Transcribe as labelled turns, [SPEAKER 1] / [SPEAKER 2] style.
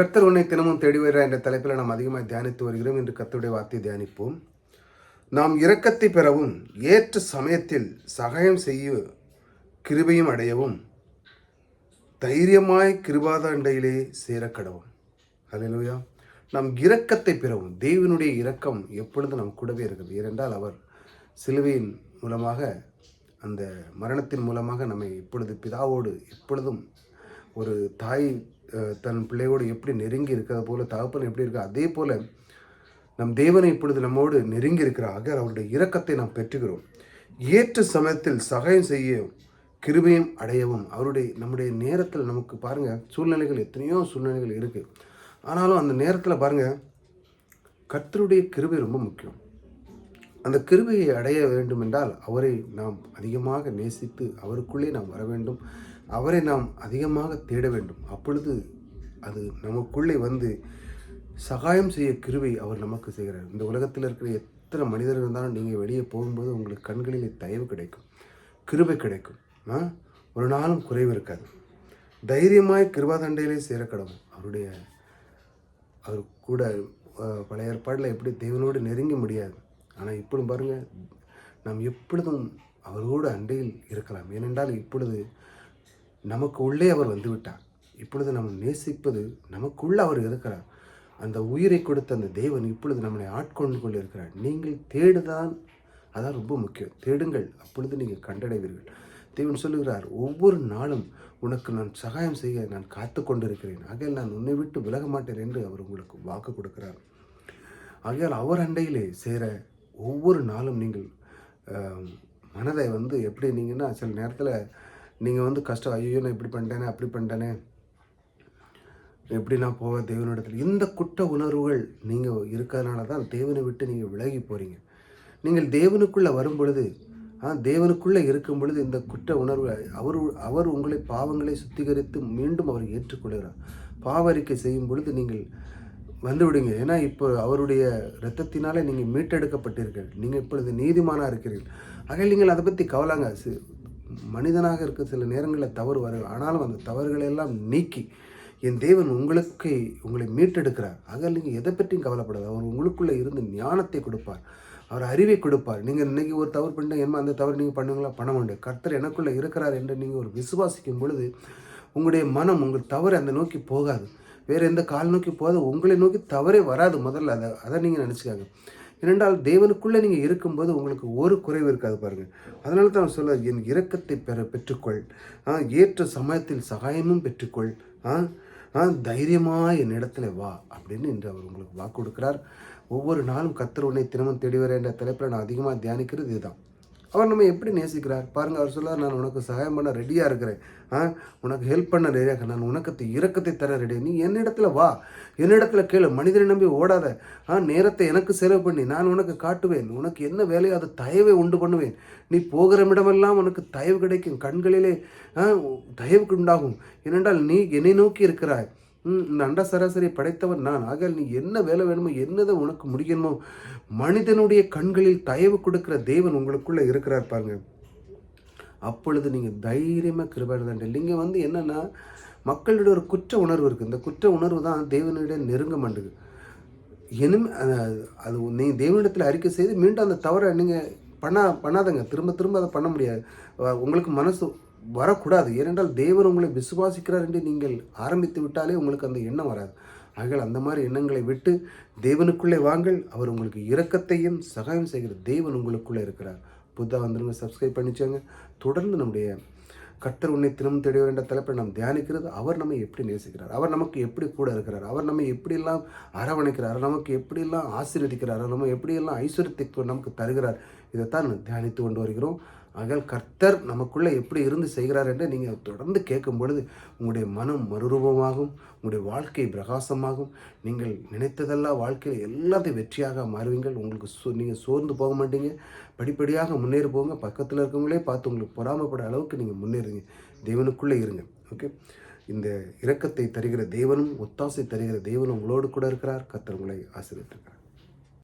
[SPEAKER 1] கர்த்தர் உன்னை தினமும் தேடி வருகிறார் என்ற தலைப்பில் நாம் அதிகமாக தியானித்து வருகிறோம். என்று கர்த்தருடைய வார்த்தையை தியானிப்போம். நாம் இரக்கத்தை பெறவும் ஏற்ற சமயத்தில் சகாயம் செய்ய கிருபையும் அடையவும் தைரியமாய் கிருபாதாண்டையிலே சேரக்கடவும். ஹalleluya நாம் இரக்கத்தை பெறவும் தேவனுடைய இரக்கம் எப்பொழுது நம் கூடவே இருக்கிறது. ஏனென்றால் அவர் சிலுவையின் மூலமாக அந்த மரணத்தின் மூலமாக நம்மை இப்பொழுது பிதாவோடு எப்பொழுதும் ஒரு தாய் தன் பிள்ளையோடு எப்படி நெருங்கி இருக்கிறது போல தகப்பன் எப்படி இருக்கா அதே போல் நம் தேவனை இப்பொழுது நம்மோடு நெருங்கி இருக்கிறாக ஆக அவருடைய இரக்கத்தை நாம் பெற்றுகிறோம் ஏற்ற சமயத்தில் சகாயம் செய்ய கிருபையும் அடையவும் அவருடைய நம்முடைய நேரத்தில் நமக்கு பாருங்கள் சூழ்நிலைகள் எத்தனையோ சூழ்நிலைகள் இருக்குது ஆனாலும் அந்த நேரத்தில் பாருங்கள் கர்த்தருடைய கிருபை ரொம்ப முக்கியம். அந்த கிருபையை அடைய வேண்டும் என்றால் அவரை நாம் அதிகமாக நேசித்து அவருக்குள்ளே நாம் வர வேண்டும். அவரை நாம் அதிகமாக தேட வேண்டும். அப்பொழுது அது நமக்குள்ளே வந்து சகாயம் செய்ய கிருபை அவர் நமக்கு செய்கிறார். இந்த உலகத்தில் இருக்கிற எத்தனை மனிதர்கள் இருந்தாலும் நீங்கள் வெளியே போகும்போது உங்களுக்கு கண்களிலே தயவு கிடைக்கும். கிருபை கிடைக்கும். ஆ? ஒரு நாளும் குறைவு இருக்காது. தைரியமாய் கிருபாதண்டையிலே சேர கடவுள். அவருடைய அவர் கூட பழைய ஏற்பாடில் எப்படி தேவனோடு நெருங்க முடியாது. ஆனால் இப்பொழுது பாருங்கள் நாம் எப்பொழுதும் அவரோடு அண்டையில் இருக்கலாம். ஏனென்றால் இப்பொழுது நமக்கு உள்ளே அவர் வந்துவிட்டார். இப்பொழுது நம்ம நேசிப்பது நமக்குள்ளே அவர் இருக்கிறார். அந்த உயிரை கொடுத்த அந்த தேவன் இப்பொழுது நம்மளை ஆட்கொண்டு கொண்டு இருக்கிறார். நீங்கள் தேடுதான் அதான் ரொம்ப முக்கியம். தேடுங்கள் அப்பொழுது நீங்கள் கண்டடைவீர்கள். தேவன் சொல்லுகிறார் ஒவ்வொரு நாளும் உனக்கு நான் சகாயம் செய்ய நான் காத்து கொண்டிருக்கிறேன். ஆகையால் நான் உன்னை விட்டு விலக மாட்டேன் என்று அவர் உங்களுக்கு வாக்கு கொடுக்கிறார். ஆகையால் அவர் அண்டையிலே சேர ஒவ்வொரு நாளும் நீங்கள் மனதை வந்து எப்படி நீங்கன்னா சில நேரத்தில் நீங்கள் வந்து கஷ்டம் ஐயோ நான் இப்படி பண்ணிட்டேனே அப்படி பண்ணிட்டேனே எப்படி நான் போவேன் தேவனிடத்தில் இந்த குற்ற உணர்வுகள் நீங்கள் இருக்கிறதுனால தான் தேவனை விட்டு நீங்கள் விலகி போகிறீங்க நீங்கள் தேவனுக்குள்ளே வரும் பொழுது ஆ தேவனுக்குள்ளே இருக்கும் பொழுது இந்த குற்ற உணர்வு அவர் அவர் உங்களை பாவங்களை சுத்திகரித்து மீண்டும் அவர் ஏற்றுக்கொள்கிறார். பாவரிக்கை செய்யும் பொழுது நீங்கள் வந்து விடுங்க ஏன்னா இப்போ அவருடைய இரத்தத்தினாலே நீங்கள் மீட்டெடுக்கப்பட்டீர்கள் நீங்கள் இப்பொழுது நீதிமானாக இருக்கிறீர்கள். ஆகையால் நீங்கள் அதை பற்றி கவலாங்க. சி- மனிதனாக இருக்க சில நேரங்களில் தவறு வர ஆனாலும் அந்த தவறுகளை எல்லாம் நீக்கி என் தேவன் உங்களுக்கு உங்களை மீட்டெடுக்கிறார். ஆக நீங்கள் எதை பற்றியும் கவலைப்படாது. அவர் உங்களுக்குள்ளே இருந்து ஞானத்தை கொடுப்பார். அவர் அறிவை கொடுப்பார். நீங்கள் இன்னைக்கு ஒரு தவறு பண்ணிட்டு என்ன அந்த தவறு நீங்கள் பண்ணுங்களா பண்ண முடியாது கர்த்தர் எனக்குள்ளே இருக்கிறார் என்று நீங்கள் ஒரு விசுவாசிக்கும் பொழுது உங்களுடைய மனம் உங்கள் தவறு அந்த நோக்கி போகாது. வேறு எந்த கால் நோக்கி போகாது உங்களை நோக்கி தவறே வராது முதல்ல. அதை அதை நீங்கள் நினச்சிக்காங்க. இரண்டால் தேவனுக்குள்ளே நீங்கள் இருக்கும்போது உங்களுக்கு ஒரு குறைவு இருக்காது பாருங்கள் அதனால தான் அவர் சொல்ல என் இரக்கத்தை பெற பெற்றுக்கொள். ஆ, ஏற்ற சமயத்தில் சகாயமும் பெற்றுக்கொள். ஆ ஆ தைரியமாக என் இடத்துல வா. அப்படின்னு இன்று அவர் உங்களுக்கு வாக்கு கொடுக்கிறார். ஒவ்வொரு நாளும் கத்தர் உன்னை தினமும் தேடி வர என்ற தலைப்பில் நான் அதிகமாக தியானிக்கிறது இதுதான். அவர் நம்ம எப்படி நேசிக்கிறார்? பாருங்க அவர் சொல்லார் நான் உனக்கு சகாயம் பண்ண ரெடியாக இருக்கிறேன். ஆ உனக்கு ஹெல்ப் பண்ண ரெடியாக நான் உனக்கு இரக்கத்தை தர ரெடி நீ என்னிடத்துல வா. என்னிடத்துல கேளு. மனிதனை நம்பி ஓடாத. ஆ நேரத்தை எனக்கு செலவு பண்ணி. நான் உனக்கு காட்டுவேன். உனக்கு என்ன வேலையோ அது தயவை உண்டு பண்ணுவேன். நீ போகிற இடமெல்லாம் உனக்கு தயவு கிடைக்கும். கண்களிலே ஆ, தயவுக்கு உண்டாகும். ஏனென்றால் நீ என்னை நோக்கி இருக்கிறாய். இந்த அண்ட சராசரி படைத்தவன் நான். ஆக நீ என்ன வேலை வேணுமோ என்னதை உனக்கு முடியணுமோ மனிதனுடைய கண்களில் தயவு கொடுக்கிற தேவன் உங்களுக்குள்ள இருக்கிறார் பாருங்க. அப்பொழுது நீங்கள் தைரியமாக கிருபாடுதான் நீங்கள் வந்து என்னென்னா மக்களிடையே ஒரு குற்ற உணர்வு இருக்குது இந்த குற்ற உணர்வு தான் தேவனிடம் நெருங்க மாட்டுது இனிமே அது- அது தேவனிடத்தில் அறிக்கை செய்து மீண்டும் அந்த தவறை நீங்கள் பண்ணா பண்ணாதங்க. திரும்ப திரும்ப அதை பண்ண முடியாது. உங்களுக்கு மனசு வரக்கூடாது. ஏனென்றால் தேவர் உங்களை விசுவாசிக்கிறார் என்று நீங்கள் ஆரம்பித்து விட்டாலே உங்களுக்கு அந்த எண்ணம் வராது. ஆகையால் அந்த மாதிரி எண்ணங்களை விட்டு தேவனுக்குள்ளே வாங்கள். அவர் உங்களுக்கு இரக்கத்தையும் சகாயம் செய்கிற தேவன் உங்களுக்குள்ளே இருக்கிறார். புத்தா வந்துருங்க சப்ஸ்கிரைப் பண்ணிச்சோங்க தொடர்ந்து நம்முடைய கர்த்தர் உன்னை தினமும் தேடி என்ற தலைப்பை நாம் தியானிக்கிறது. அவர் நம்மை எப்படி நேசிக்கிறார்? அவர் நமக்கு எப்படி கூட இருக்கிறார்? அவர் நம்மை எப்படியெல்லாம் அரவணைக்கிறார்? நமக்கு எப்படியெல்லாம் ஆசீர்வதிக்கிறார்? நம்ம எப்படியெல்லாம் ஐஸ்வர்யத்தை நமக்கு தருகிறார்? இதைத்தான் தியானித்து கொண்டு வருகிறோம். ஆகையால் கர்த்தர் நமக்குள்ளே எப்படி இருந்து செய்கிறார் என்று நீங்கள் தொடர்ந்து கேட்கும் பொழுது உங்களுடைய மனம் மறுரூபமாகும் உங்களுடைய வாழ்க்கை பிரகாசமாகும். நீங்கள் நினைத்ததெல்லாம் வாழ்க்கையில் எல்லாத்தையும் வெற்றியாக மாறுவீங்கள். உங்களுக்கு சோ நீங்கள் சோர்ந்து போக மாட்டீங்க. படிப்படியாக முன்னேறி போங்க. பக்கத்தில் இருக்கவங்களே பார்த்து உங்களுக்கு பொறாமப்பட அளவுக்கு நீங்கள் முன்னேறுங்க. தேவனுக்குள்ளே இருங்க. ஓகே? இந்த இரக்கத்தை தருகிற தேவனும் ஒத்தாசை தருகிற தேவனும் உங்களோடு கூட இருக்கிறார். கத்தர் உங்களை ஆசிரியத்திருக்கிறார்